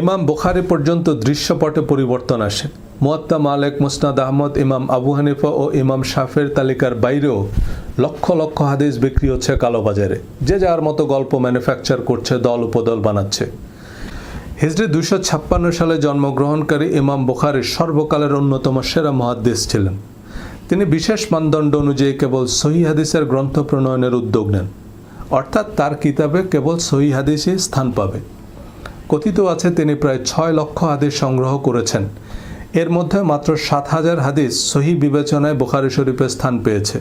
ইমাম বুখারি পর্যন্ত দৃশ্যপটে পরিবর্তন আসে। মুয়াত্তা মালেক, মুসনাদ আহমদ, ইমাম আবু হানিফা ও ইমাম শাফের তালিকার বাইরেও লক্ষ লক্ষ হাদিস বিক্রি হচ্ছে কালোবাজারে। যে যার মতো গল্প ম্যানুফ্যাকচার করছে, দল উপদল বানাচ্ছে। হিজরি দুশো ছাপ্পান্ন সালে জন্মগ্রহণকারী ইমাম বুখারি সর্বকালের অন্যতম সেরা মহাদ্দেশ ছিলেন। তিনি বিশেষ মানদণ্ড অনুযায়ী কেবল সহি হাদিসের গ্রন্থ প্রণয়নের উদ্যোগ নেন। অর্থাৎ তার কিতাবে কেবল সহি হাদিসই স্থান পাবে। কথিত আছে তিনি প্রায় ছয় লক্ষ হাদিস সংগ্রহ করেছেন। এর মধ্যে মাত্র সাত হাজার হাদিস সহি বিবেচনায় বোখারি শরীফে স্থান পেয়েছে।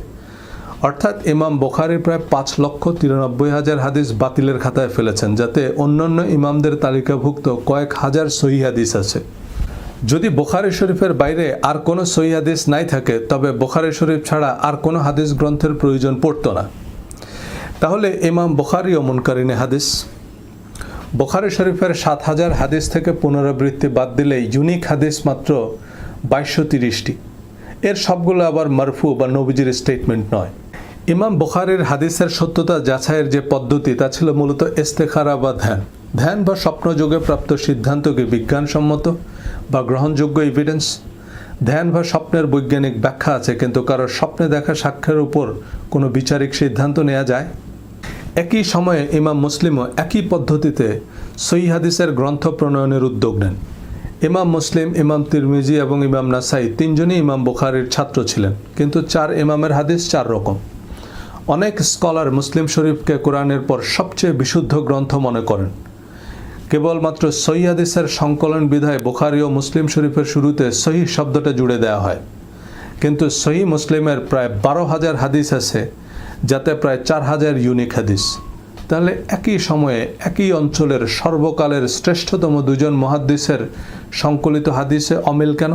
অর্থাৎ ইমাম বোখারির প্রায় পাঁচ লক্ষ তিরানব্বই হাজার হাদিস বাতিলের খাতায় ফেলেছেন, যাতে অন্যান্য ইমামদের তালিকাভুক্ত কয়েক হাজার সহি হাদিস আছে। যদি বোখারি শরীফের বাইরে আর কোনো সহি হাদিস নাই থাকে, তবে বোখারি শরীফ ছাড়া আর কোনো হাদিস গ্রন্থের প্রয়োজন পড়তো না। তাহলে ইমাম বোখারি ও মুনকারিনে হাদিস বোখারি শরীফের সাত হাজার হাদিস থেকে পুনরাবৃত্তি বাদ দিলে ইউনিক হাদিস মাত্র বাইশশো তিরিশটি। এর সবগুলো আবার মারফু বা নবীজির স্টেটমেন্ট নয়। ইমাম বুখারির হাদিসের সত্যতা যাচাইয়ের যে পদ্ধতি, তা ছিল মূলত ইস্তেখারা বা ধ্যান। ধ্যান বা স্বপ্নযোগে প্রাপ্ত সিদ্ধান্তকে বিজ্ঞানসম্মত বা গ্রহণযোগ্য এভিডেন্স ধ্যান বা স্বপ্নের বৈজ্ঞানিক ব্যাখ্যা আছে, কিন্তু কারোর স্বপ্নে দেখা সাক্ষ্যের উপর কোনো বিচারিক সিদ্ধান্ত নেওয়া যায়? একই সময়ে ইমাম মুসলিমও একই পদ্ধতিতে সই হাদিসের গ্রন্থ প্রণয়নের উদ্যোগ নেন। ইমাম মুসলিম, ইমাম তিরমিজি এবং ইমাম নাসাই তিনজনই ইমাম বুখারির ছাত্র ছিলেন, কিন্তু চার ইমামের হাদিস চার রকম। অনেক স্কলার মুসলিম শরীফকে কোরআনের পর সবচেয়ে বিশুদ্ধ গ্রন্থ মনে করেন। কেবলমাত্র সহি হাদিসের সংকলন বিধায় বুখারি ও মুসলিম শরীফের শুরুতে সহি শব্দটা জুড়ে দেওয়া হয়। কিন্তু সহি মুসলিমের প্রায় বারো হাজার হাদিস আছে যাতে প্রায় চার হাজার ইউনিক হাদিস। তাহলে একই সময়ে একই অঞ্চলের সর্বকালের শ্রেষ্ঠতম দুজন মহাদ্দিসের সংকলিত হাদিসে অমিল কেন?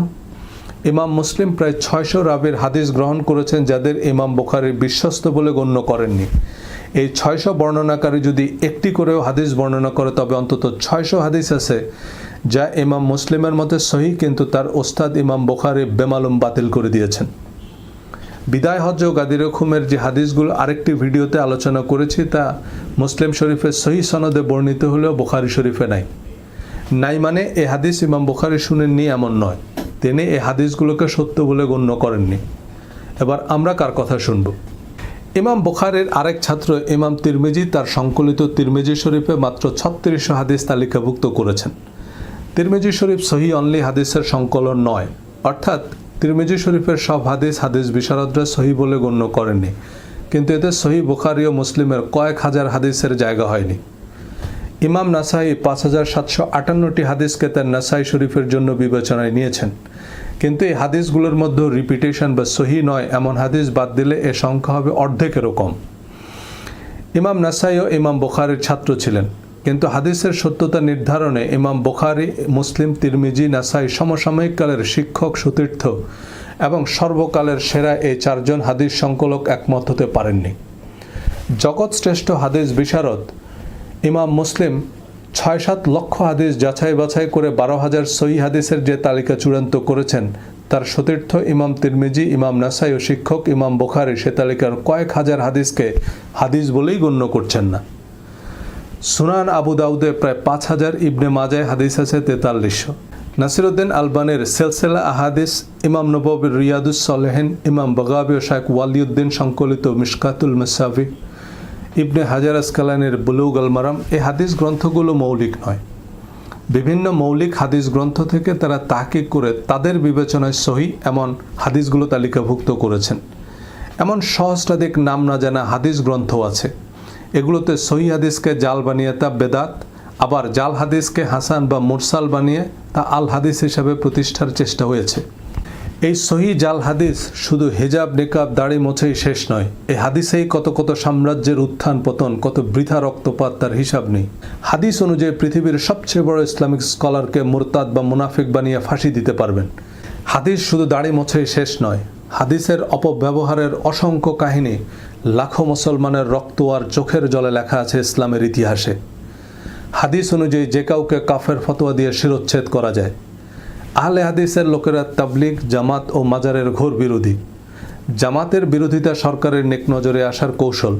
ইমাম মুসলিম প্রায় ছয়শো রাবের হাদিস গ্রহণ করেছেন যাদের ইমাম বুখারি বিশ্বস্ত বলে গণ্য করেননি। এই ছয়শো বর্ণনাকারী যদি একটি করেও হাদিস বর্ণনা করে, তবে অন্তত ছয়শো হাদিস আছে যা ইমাম মুসলিমের মতে সহি, কিন্তু তার ওস্তাদ ইমাম বুখারি বেমালুম বাতিল করে দিয়েছেন। বিদায় হজ ও গাদির রখুমের যে হাদিসগুলো আরেকটি ভিডিওতে আলোচনা করেছি, তা মুসলিম শরীফের সহি সনদে বর্ণিত হলেও বুখারি শরীফে নাই। নাই মানে এ হাদিস ইমাম বুখারি শুনেননি এমন নয়। তিনি এ হাদিসগুলোকে সত্য বলে গণ্য করেননি। এবার আমরা কার কথা শুনব? ইমাম বুখারের আরেক ছাত্র ইমাম তিরমিজি তার সংকলিত তিরমিজি শরীফে মাত্র ছত্রিশশো হাদিস তালিকাভুক্ত করেছেন। তিরমিজি শরীফ সহি অনলি হাদিসের সংকলন নয়, অর্থাৎ তিরমিজি শরীফের সব হাদিস হাদিস বিশারদরা সহি বলে গণ্য করেননি। কিন্তু এতে সহি বুখারি ও মুসলিমের কয়েক হাজার হাদিসের জায়গা হয়নি। ইমাম নাসাই পাঁচ হাজার সাতশো আটান্নটি হাদিসকে তার নাসাই শরীফের জন্য বিবেচনায় নিয়েছেন। কিন্তু এই হাদিসগুলোর মধ্যে রিপিটেশন বা সহি নয়, এমন হাদিস বাদ দিলে এ সংখ্যা হবে অর্ধেকেরও কম। ইমাম নাসাই ও ইমাম বুখারির ছাত্র ছিলেন। কিন্তু হাদিসের সত্যতা নির্ধারণে ইমাম বোখারি, মুসলিম, তিরমিজি, নাসাই সমসাময়িক কালের শিক্ষক, সুতীর্থ এবং সর্বকালের সেরা এই চারজন হাদিস সংকলক একমত হতে পারেননি। জগৎ শ্রেষ্ঠ হাদিস বিশারদ, ইমাম মুসলিম ছয় সাত লক্ষ হাদিস যাচাই বাছাই করে বারো হাজার সহি হাদিসের যে তালিকা চূড়ান্ত করেছেন, তার সতীর্থ ইমাম তিরমিজি, ইমাম নাসাই ও শিক্ষক ইমাম বোখারি সে তালিকার কয়েক হাজার হাদিসকে হাদিস বলেই গণ্য করছেন না। সুনান আবু দাউদে প্রায় পাঁচ হাজার ইবনে মাজায় হাদিস আছে তেতাল্লিশশো নাসিরুদ্দিন আলবানের সেলসেলা আহাদিস, ইমাম নববির রিয়াদুস সলেহেন, ইমাম বগাবি ও শাইক ওয়ালিউদ্দিন সংকলিত মিশকাতুল মুসাফি, ইবনে হাজার আসকালানের বুলুগ আল মারাম, এই হাদিস গ্রন্থগুলো মৌলিক নয়। বিভিন্ন মৌলিক হাদিস গ্রন্থ থেকে তারা তাহকিক করে তাদের বিবেচনায় সহি এমন হাদিসগুলো তালিকাভুক্ত করেছেন। এমন সহস্রাধিক নাম না জানা হাদিস গ্রন্থ আছে। এগুলোতে সহি হাদিসকে জাল বানিয়ে তা বেদাত, আবার জাল হাদিসকে হাসান বা মুরসাল বানিয়ে তা আল হাদিস হিসাবে প্রতিষ্ঠার চেষ্টা হয়েছে। এই সহি জাল হাদিস শুধু হেজাব, নেকাব, দাড়ি মোছেই শেষ নয় এই হাদিসেই কত কত সাম্রাজ্যের উত্থান পতন, কত বৃথা রক্তপাত তার হিসাব নেই। হাদিস অনুযায়ী পৃথিবীর সবচেয়ে বড় ইসলামিক স্কলারকে মোরতাদ বা মুনাফিক বানিয়ে ফাঁসি দিতে পারবেন। হাদিস শুধু দাড়ি মোছেই শেষ নয় হাদিসের অপব্যবহারের অসংখ্য কাহিনী লাখো মুসলমানের রক্ত আর চোখের জলে লেখা আছে ইসলামের ইতিহাসে। হাদিস অনুযায়ী যে কাউকে কাফের ফতোয়া দিয়ে শিরোচ্ছেদ করা যায়। আহলে হাদিসের লোকেরা তাবলিগ, জামাত ও মাজারের ঘোর বিরোধী। জামাতের বিরোধিতা সরকারের নেক নজরে আসার কৌশল।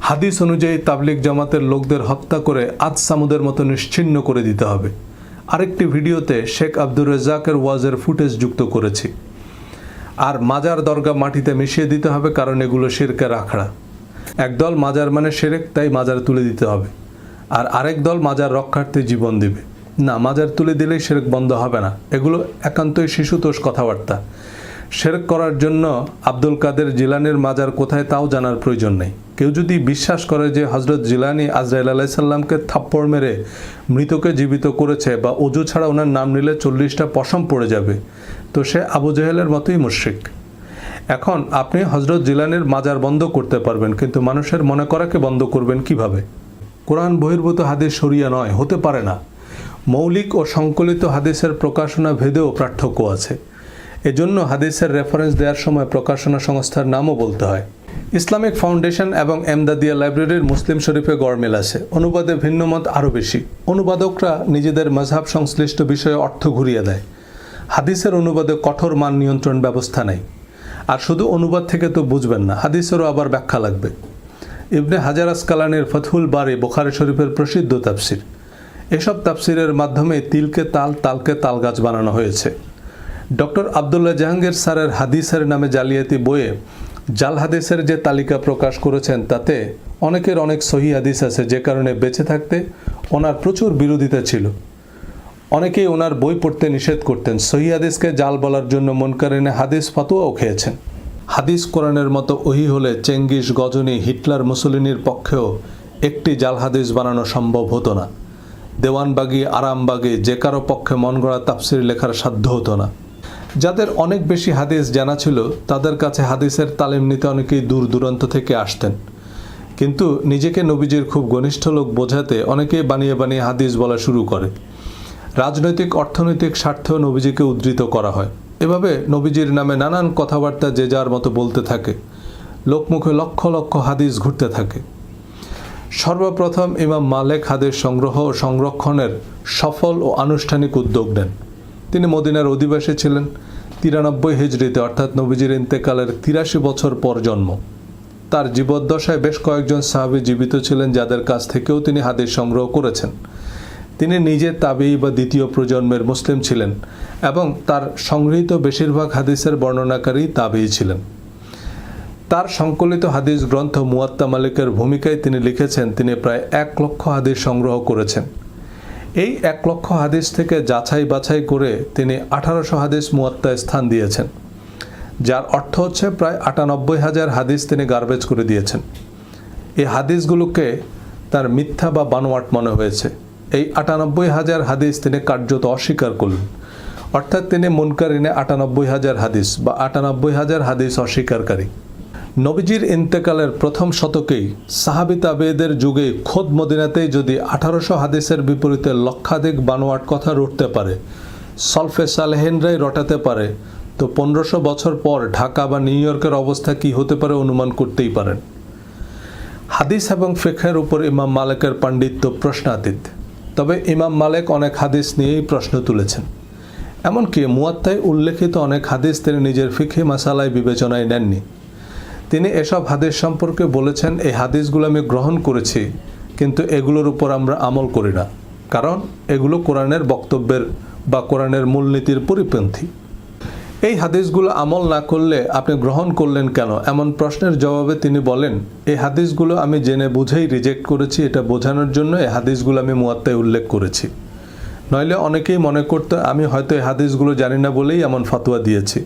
হাদিস অনুযায়ী তাবলিগ জামাতের লোকদের হত্যা করে আজ সামুদের মতো নিশ্চিহ্ন করে দিতে হবে। আরেকটি ভিডিওতে শেখ আব্দুর রেজাকের ওয়াজের ফুটেজ যুক্ত করেছি। আর মাজার দরগা মাটিতে মিশিয়ে দিতে হবে, কারণ এগুলো শিরকের আখড়া। একদল মাজার মানে সেরেক তাই মাজার তুলে দিতে হবে। আর আরেক দল মাজার রক্ষার্থে জীবন দিবে। না, মাজার তুলে দিলেই সেরেক বন্ধ হবে না। এগুলো একান্তই শিশুতোষ কথাবার্তা। সেরেক করার জন্য আব্দুল কাদের জিলানির মাজার কোথায় তাও জানার প্রয়োজন নেই। কেউ যদি বিশ্বাস করে যে হজরত জিলানি আজরাইল আলাইসাল্লামকে থাপ্পড় মেরে মৃতকে জীবিত করেছে বা অজু ছাড়া ওনার নাম নিলে চল্লিশটা পশম পড়ে যাবে তো সে আবু জেহেলের মতোই মুশ্রিক। এখন আপনি হজরত জিলানের মাজার বন্ধ করতে পারবেন, কিন্তু মানুষের মনে করাকে বন্ধ করবেন কীভাবে? কোরআন বহির্ভূত হাদিস সরিয়া নয়, হতে পারে না। মৌলিক ও সংকলিত হাদিসের প্রকাশনা ভেদেও পার্থক্য আছে। এজন্য হাদিসের রেফারেন্স দেওয়ার সময় প্রকাশনা সংস্থার নামও বলতে হয়। ইসলামিক ফাউন্ডেশন এবং এমদাদিয়া লাইব্রেরির মুসলিম শরীফে গড়মিল আছে। অনুবাদে ভিন্নমত আরও বেশি। অনুবাদকরা নিজেদের মজহাব সংশ্লিষ্ট বিষয়ে অর্থ ঘুরিয়ে দেয়। হাদিসের অনুবাদে কঠোর মান নিয়ন্ত্রণ ব্যবস্থা নেই। আর শুধু অনুবাদ থেকে তো বুঝবেন না, হাদিসেরও আবার ব্যাখ্যা লাগবে। ইবনে হাজার আসকালানের ফথুল বারে বোখারি শরীফের প্রসিদ্ধ তাফসির। এসব তাফসিরের মাধ্যমে তিলকে তাল, তালকে তাল গাছ বানানো হয়েছে। ডক্টর আবদুল্লাহ জাহাঙ্গীর স্যারের হাদিসের নামে জালিয়াতি বইয়ে জাল হাদিসের যে তালিকা প্রকাশ করেছেন, তাতে অনেকের অনেক সহি হাদিস আছে, যে কারণে বেঁচে থাকতে ওনার প্রচুর বিরোধিতা ছিল। অনেকেই ওনার বই পড়তে নিষেধ করতেন। সহি হাদিসকে জাল বলার জন্য মন মনকারিনে হাদিস ফতোয়াও খেয়েছেন। হাদিস কোরআনের মতো ওহি হলে চেঙ্গিস, গজনী, হিটলার, মুসলিনীর পক্ষেও একটি জাল হাদিস বানানো সম্ভব হতো না। দেওয়ানবাগি, আরামবাগি, যে কারও পক্ষে মন গড়া তাফসির লেখার সাধ্য হতো না। যাদের অনেক বেশি হাদিস জানা ছিল, তাদের কাছে হাদিসের তালিম নিতে অনেকেই দূর দূরান্ত থেকে আসতেন। কিন্তু নিজেকে নবীজির খুব ঘনিষ্ঠ লোক বোঝাতে অনেকেই বানিয়ে বানিয়ে হাদিস বলা শুরু করে। রাজনৈতিক, অর্থনৈতিক স্বার্থেও নবীজিকে উদ্ধৃত করা হয়। এভাবে নবীজির নামে নানান কথাবার্তা যে যার মতো বলতে থাকে। লোকমুখে লক্ষ লক্ষ হাদিস ঘুরতে থাকে। সর্বপ্রথম ইমাম মালেক হাদিস সংগ্রহ ও সংরক্ষণের সফল ও আনুষ্ঠানিক উদ্যোগ নেন। তিনি মদিনার অধিবাসী ছিলেন। তিরানব্বই হিজড়িতে, অর্থাৎ নবীজির ইন্তেকালের তিরাশি বছর পর জন্ম। তার জীবদ্দশায় বেশ কয়েকজন সাহাবী জীবিত ছিলেন, যাদের কাছ থেকেও তিনি হাদিস সংগ্রহ করেছেন। তিনি নিজে তাবেই বা দ্বিতীয় প্রজন্মের মুসলিম ছিলেন এবং তার সংগৃহীত বেশিরভাগ হাদিসের বর্ণনাকারী তাবেই ছিলেন। তার সংকলিত হাদিস গ্রন্থ মুয়াত্তা মালিকের ভূমিকায় তিনি লিখেছেন, তিনি প্রায় এক লক্ষ হাদিস সংগ্রহ করেছেন। এই এক লক্ষ হাদিস থেকে যাচাই বাছাই করে তিনি আঠারোশো হাদিস মুয়াত্তায় স্থান দিয়েছেন, যার অর্থ হচ্ছে প্রায় আটানব্বই হাজার হাদিস তিনি গার্বেজ করে দিয়েছেন। এই হাদিসগুলোকে তার মিথ্যা বা বানোয়াট মনে হয়েছে। এই আটানব্বই হাজার হাদিস তিনি কার্যত অস্বীকার করলেন। অর্থাৎ তিনি মুনকারিনে আটানব্বই হাজার হাদিস বা আটানব্বই হাজার হাদিস অস্বীকারী নবীজির ইন্তেকালের প্রথম শতকেই সাহাবি তাবেদের যুগে খোদ মদিনাতেই যদি আঠারোশো হাদিসের বিপরীতে লক্ষাধিক বানোয়াট কথা রটতে পারে, সলফে সালেহেনরাই রটাতে পারে, তো পনেরোশো বছর পর ঢাকা বা নিউ ইয়র্কের অবস্থা কি হতে পারে অনুমান করতেই পারেন। হাদিস এবং ফেখের উপর ইমাম মালেকের পাণ্ডিত্য প্রশ্নাতীত। তবে ইমাম মালেক অনেক হাদিস নিয়েই প্রশ্ন তুলেছেন। এমনকি মুয়াত্তায় উল্লেখিত অনেক হাদিস তিনি নিজের ফিখে মাসালায় বিবেচনায় নেননি। তিনি এসব হাদিস সম্পর্কে বলেছেন, এই হাদিসগুলো আমি গ্রহণ করেছি, কিন্তু এগুলোর উপর আমরা আমল করি না। কারণ এগুলো কোরআনের বক্তব্যের বা কোরআনের মূলনীতির পরিপন্থী। এই হাদিসগুলো আমল না করলে আপনি গ্রহণ করলেন কেন? এমন প্রশ্নের জবাবে তিনি বলেন, এই হাদিসগুলো আমি জেনে বুঝেই রিজেক্ট করেছি। এটা বোঝানোর জন্য এই হাদিসগুলো আমি মুয়াত্তায় উল্লেখ করেছি। নইলে অনেকেই মনে করতো, আমি হয়তো এই হাদিসগুলো জানি না বলেই এমন ফতোয়া দিয়েছি।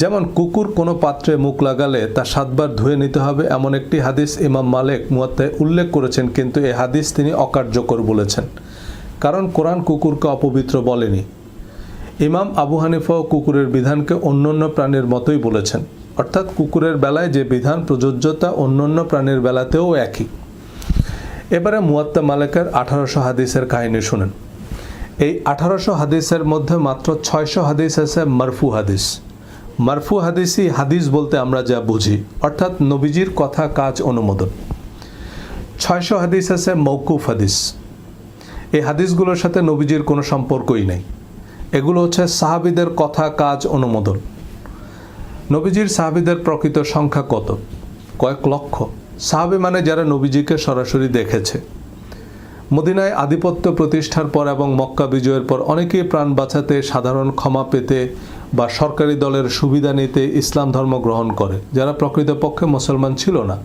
যেমন কুকুর কোনো পাত্রে মুখ লাগালে তা সাতবার ধুয়ে নিতে হবে, এমন একটি হাদিস ইমাম মালেক মুয়াত্তায় উল্লেখ করেছেন, কিন্তু এই হাদিস তিনি অকার্যকর বলেছেন। কারণ কোরআন কুকুরকে অপবিত্র বলেনি। ইমাম আবু হানিফাও কুকুরের বিধানকে অন্যান্য প্রাণীর মতোই বলেছেন। অর্থাৎ কুকুরের বেলায় যে বিধান, প্রযোজ্যতা অন্যান্য প্রাণীর বেলাতেও একই। এবারে মুয়াত্তা মালেকের আঠারোশো হাদিসের কাহিনী শুনেন। এই আঠারোশো হাদিসের মধ্যে মাত্র ছয়শো হাদিস আছে মারফু হাদিস। মারফু হাদিসই হাদিস বলতে আমরা যা বুঝি, অর্থাৎ নবীজির কথা, কাজ, অনুমোদন। ছয়শো হাদিস আছে মৌকুফ হাদিস। এই হাদিসগুলোর সাথে নবীজির কোনো সম্পর্কই নেই। এগুলো হচ্ছে সাহাবিদের কথা, কাজ, অনুমোদন। নবীজির সাহাবিদের প্রকৃত সংখ্যা কত? কয়েক লক্ষ। সাহাবি মানে যারা নবীজিকে সরাসরি দেখেছে। মদিনায় আধিপত্য প্রতিষ্ঠার পর এবং মক্কা বিজয়ের পর অনেকেই প্রাণ বাঁচাতে, সাধারণ ক্ষমা পেতে বা সরকারি দলের সুবিধা নিতে ইসলাম ধর্ম গ্রহণ করে। যারা প্রকৃতপক্ষে মুসলমান ছিল না।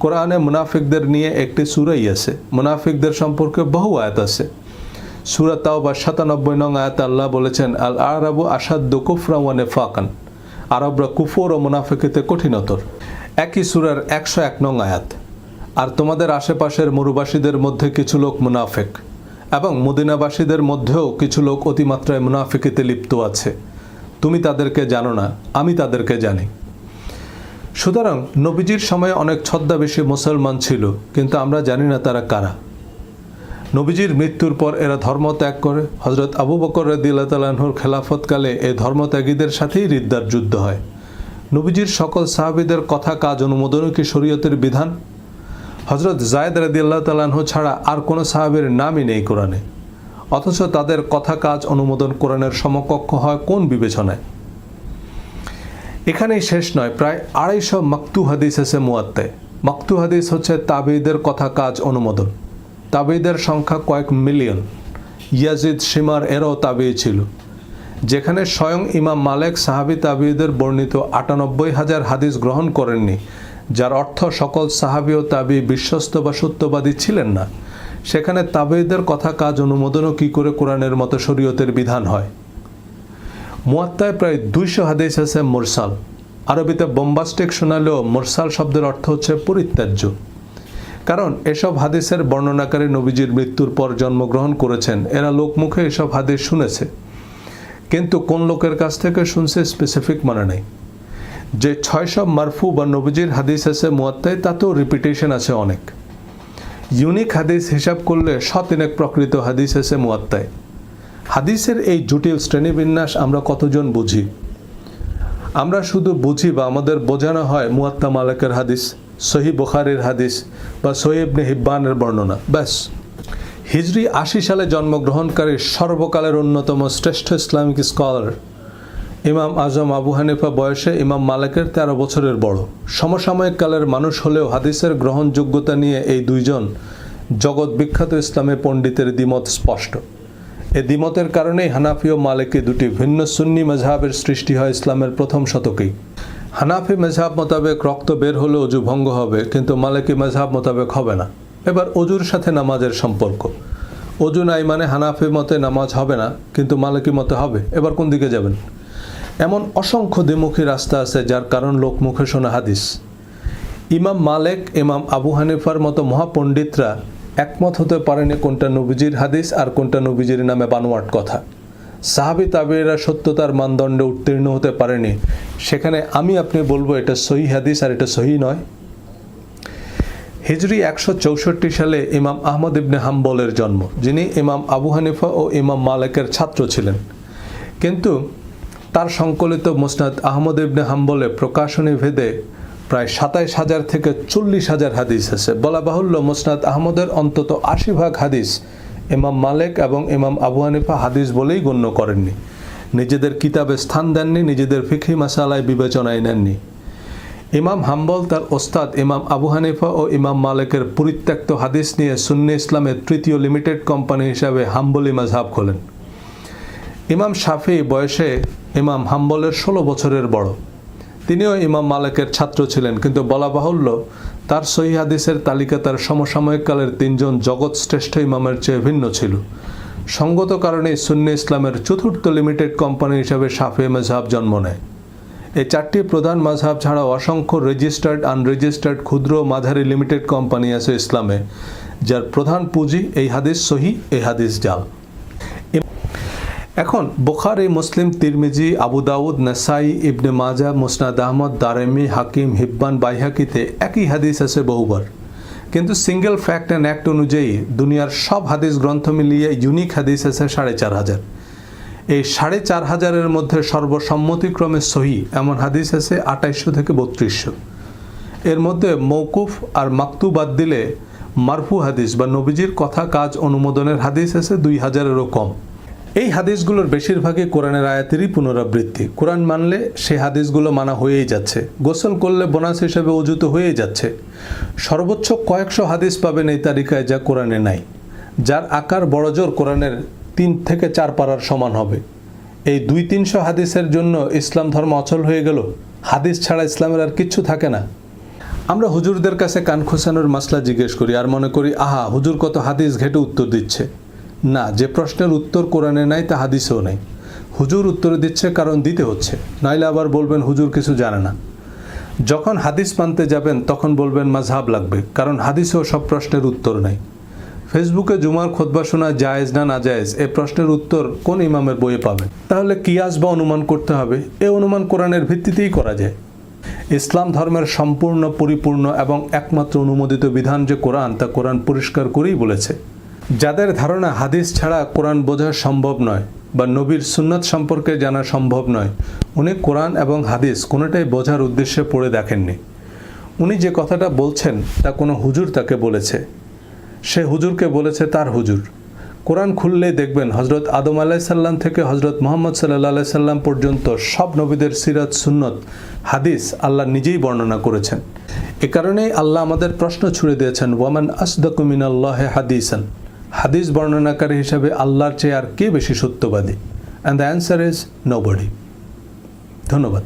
কোরআনে মুনাফিকদের নিয়ে একটি সুরাই আছে। মুনাফিকদের সম্পর্কে বহু আয়াত আছে। সুরা তাও বা সাতানব্বই নং আয়াত আল্লাহ বলেছেন, আল আরবু আসাদ কুফরা ওয়ানে ফাকান আরবরা কুফর ও মুনাফিকিতে কঠিনতর। একই সুরার একশো এক নং আয়াত, আর তোমাদের আশেপাশের মরুবাসীদের মধ্যে কিছু লোক মুনাফেক এবং মদিনাবাসীদের মধ্যেও কিছু লোক অতিমাত্রায় মুনাফিকিতে লিপ্ত আছে। তুমি তাদেরকে জানো না, আমি তাদেরকে জানি। সুতরাং নবীজির সময়ে অনেক ছদ্মাবেশী মুসলমান ছিল, কিন্তু আমরা জানি না তারা কারা। নবীজির মৃত্যুর পর এরা ধর্ম ত্যাগ করে। হজরত আবু বকর রদিল্লা তালাহুর খেলাফতকালে এই ধর্মত্যাগীদের সাথেই রিদ্দার যুদ্ধ হয়। নবীজির সকল সাহাবিদের কথা, কাজ অনুমোদনও কি শরীয়তের বিধান? হজরত জায়দ রাদিয়াল্লাহ তালাহ ছাড়া আর কোনো সাহাবের নামই নেই কোরআনে। অথচ তাদের কথা, কাজ, অনুমোদন কোরআনের সমকক্ষ হয় কোন বিবেচনায়? এখানেই শেষ নয়, প্রায় আড়াইশো মাকতু হাদিস আছে মুয়াত্তায় মাকতু হাদিস হচ্ছে তাবেইদের কথা, কাজ, অনুমোদন। তাবেইদের সংখ্যা কয়েক মিলিয়ন। ইয়াজিদ সীমার এরও তাবি ছিল, যেখানে স্বয়ং ইমাম মালেক সাহাবি তাবিদের বর্ণিত আটানব্বই হাজার হাদিস গ্রহণ করেননি, যার অর্থ সকল সাহাবি ও তাবি বিশ্বস্ত বা সত্যবাদী ছিলেন না। সেখানে তাবেইদের কথা কাজ অনুমোদনও কি করে কোরআনের মতো শরীয়তের বিধান হয়? মুয়াত্তায় প্রায় দুইশো হাদিস আছে মোরসাল। আরবিতে বোম্বাস্টিক শোনালেও মোরসাল শব্দের অর্থ হচ্ছে পরিত্যাজ্য। কারণ এসব হাদিসের বর্ণনাকারী নবীজির মৃত্যুর পর জন্মগ্রহণ করেছেন। এরা লোকমুখে এসব হাদিস শুনেছে। কিন্তু কোন লোকের কাছ থেকে শুনছে স্পেসিফিক মানে নেই। যে ছয়শো মারফু বা নবীজির হাদিস আছে মুয়াত্তায় তাতেও রিপিটেশন আছে অনেক। ইউনিক হাদিস হিসাব করলে শতিনেক প্রকৃত হাদিস আছে মুয়াত্তায় হাদিসের এই জটিল শ্রেণীবিন্যাস আমরা কতজন বুঝি? আমরা শুধু বুঝি বা আমাদের বোঝানো হয় মুয়াত্তা মালিকের হাদিস। সহি বুখারির হাদিস বা সহিবনে হিব্বানের বর্ণনা। ব্যাস। হিজরি আশি সালে জন্মগ্রহণকারী সর্বকালের অন্যতম শ্রেষ্ঠ ইসলামিক স্কলার ইমাম আজম আবু হানিফা বয়সে ইমাম মালিকের তেরো বছরের বড়। সমসাময়িক কালের মানুষ হলেও হাদিসের গ্রহণযোগ্যতা নিয়ে এই দুইজন জগৎ বিখ্যাত ইসলামী পণ্ডিতের দ্বিমত স্পষ্ট। এ দ্বিমতের কারণেই হানাফি ও মালিকি দুটি ভিন্ন সুন্নি মেজহাবের সৃষ্টি হয় ইসলামের প্রথম শতকেই। হানাফি মেজহাব মোতাবেক রক্ত বের হলে অজু ভঙ্গ হবে, কিন্তু মালিকি মেজহাব মোতাবেক হবে না। এবার অজুর সাথে নামাজের সম্পর্ক। অজু নাই মানে হানাফি মতে নামাজ হবে না, কিন্তু মালিকি মতে হবে। এবার কোন দিকে যাবেন? এমন অসংখ্য দ্বিমুখী রাস্তা আছে যার কারণ লোক মুখে শোনা হাদিস। ইমাম মালেক, ইমাম আবু হানিফার মতো মহাপণ্ডিতরা একমত হতে পারেনি কোনটা নবীজির হাদিস আর কোনটা নবীজির নামে বানোয়াট কথা। সাহাবি তাবিরা সত্যতার মানদণ্ডে উত্তীর্ণ হতে পারেনি। সেখানে আমি আপনি বলব এটা সহি হাদিস আর এটা সহি নয়। হিজরি একশো চৌষট্টি সালে ইমাম আহমদ ইবনে হাম্বলের জন্ম, যিনি ইমাম আবু হানিফা ও ইমাম মালেকের ছাত্র ছিলেন। কিন্তু তার সংকলিত মুসনাদ আহমদ ইবনে হাম্বলে প্রকাশনী ভেদে প্রায় সাতাইশ হাজার থেকে চল্লিশ হাজার হাদিস আছে। বলা বাহুল্য মুসনাদ আহমদের অন্তত আশি ভাগ হাদিস ইমাম মালেক এবং ইমাম আবু হানিফা হাদিস বলেই গণ্য করেননি। নিজেদের কিতাবে স্থান দেননি, নিজেদের ফিখি মাসালায় বিবেচনায় নেননি। ইমাম হাম্বল তার ওস্তাদ ইমাম আবু হানিফা ও ইমাম মালেকের পরিত্যক্ত হাদিস নিয়ে সুন্নি ইসলামের তৃতীয় লিমিটেড কোম্পানি হিসাবে হাম্বলি মাঝহাব খোলেন। ইমাম শাফি বয়সে ইমাম হাম্বলের ষোলো বছরের বড়। তিনিও ইমাম মালেকের ছাত্র ছিলেন, কিন্তু বলা বাহুল্য, তার সহি হাদিসের তালিকা তার সমসাময়িক কালের তিনজন জগৎ শ্রেষ্ঠ ইমামের চেয়ে ভিন্ন ছিল। সঙ্গত কারণে সুন্নি ইসলামের চতুর্থ লিমিটেড কোম্পানি হিসাবে শাফি মেজহাব জন্ম নেয়। এই চারটি প্রধান মাঝহাব ছাড়াও অসংখ্য রেজিস্টার্ড আনরেজিস্টার্ড ক্ষুদ্র মাঝারি লিমিটেড কোম্পানি আছে ইসলামে, যার প্রধান পুঁজি এই হাদিস সহি, এই হাদিস জাল। এখন বোখারি, মুসলিম, তিরমিজি, আবু দাউদ, নাসাই, ইবনে মাজা, মুসনাদ আহমদ, দারেমি, হাকিম, হিব্বান, বাইহাকিতে একই হাদিস আছে বহুবার। কিন্তু সিঙ্গেল ফ্যাক্ট অ্যান্ড অ্যাক্ট অনুযায়ী দুনিয়ার সব হাদিস গ্রন্থ মিলিয়ে ইউনিক হাদিস আছে সাড়ে চার হাজার। এই সাড়ে চার হাজারের মধ্যে সর্বসম্মতিক্রমে সহি এমন হাদিস আছে আঠাইশশো থেকে বত্রিশশো। এর মধ্যে মৌকুফ আর মাকতু বাদ দিলে মারফু হাদিস বা নবীজির কথা কাজ অনুমোদনের হাদিস আছে দুই হাজারেরও কম। এই হাদিসগুলোর বেশিরভাগই কোরআনের আয়াতেরই পুনরাবৃত্তি। কোরআন মানলে সে হাদিসগুলো মানা হয়েই যাচ্ছে। গোসল করলে বোনাস হিসেবে অজুত হয়েই যাচ্ছে। সর্বোচ্চ কয়েকশো হাদিস পাবেন এই তালিকায় যা কোরআনে নাই। যার আকার বড়জোর কোরআনের তিন থেকে চার পাড়ার সমান হবে। এই দুই তিনশো হাদিসের জন্য ইসলাম ধর্ম অচল হয়ে গেল? হাদিস ছাড়া ইসলামের আর কিচ্ছু থাকে না। আমরা হুজুরদের কাছে কান খোসানোর মাসলা জিজ্ঞেস করি আর মনে করি, আহা, হুজুর কত হাদিস ঘেটে উত্তর দিচ্ছে। না, যে প্রশ্নের উত্তর কোরআনে নাই, তা হাদিসেও নাই। হুজুর উত্তর দিচ্ছে, কারণ দিতে হচ্ছে। নাইলে আবার বলবেন, হুজুর কিছু জানে না। যখন হাদিস মানতে যাবেন, তখন বলবেন মাঝহাব লাগবে, কারণ হাদিসেও সব প্রশ্নের উত্তর নাই। ফেসবুকে জুমার খোদবা শোনা জায়েজ না না জায়েজ, এ প্রশ্নের উত্তর কোন ইমামের বইয়ে পাবেন তাহলে কিয়াস বা অনুমান করতে হবে। এ অনুমান কোরআনের ভিত্তিতেই করা যায়। ইসলাম ধর্মের সম্পূর্ণ, পরিপূর্ণ এবং একমাত্র অনুমোদিত বিধান যে কোরআন, তা কোরআন পরিষ্কার করেই বলেছে। যাদের ধারণা হাদিস ছাড়া কোরআন বোঝা সম্ভব নয় বা নবীর সুন্নত সম্পর্কে জানা সম্ভব নয়, উনি কোরআন এবং হাদিস কোনোটাই বোঝার উদ্দেশ্যে পড়ে দেখেননি। উনি যে কথাটা বলছেন, তা কোনো হুজুর তাকে বলেছে। সে হুজুরকে বলেছে তার হুজুর। কোরআন খুললেই দেখবেন হজরত আদম আলাইসাল্লাম থেকে হজরত মোহাম্মদ সাল্লাহ সাল্লাম পর্যন্ত সব নবীদের সিরাত সুন্নত, হাদিস আল্লাহ নিজেই বর্ণনা করেছেন। এ কারণেই আল্লাহ আমাদের প্রশ্ন ছুড়ে দিয়েছেন, ওয়ামান আসদকুমিন আল্লাহ হাদিসান? হাদিস বর্ণনাকারী হিসাবে আল্লাহর চেয়ে আর কে বেশি সত্যবাদী? And the answer is nobody ধন্যবাদ।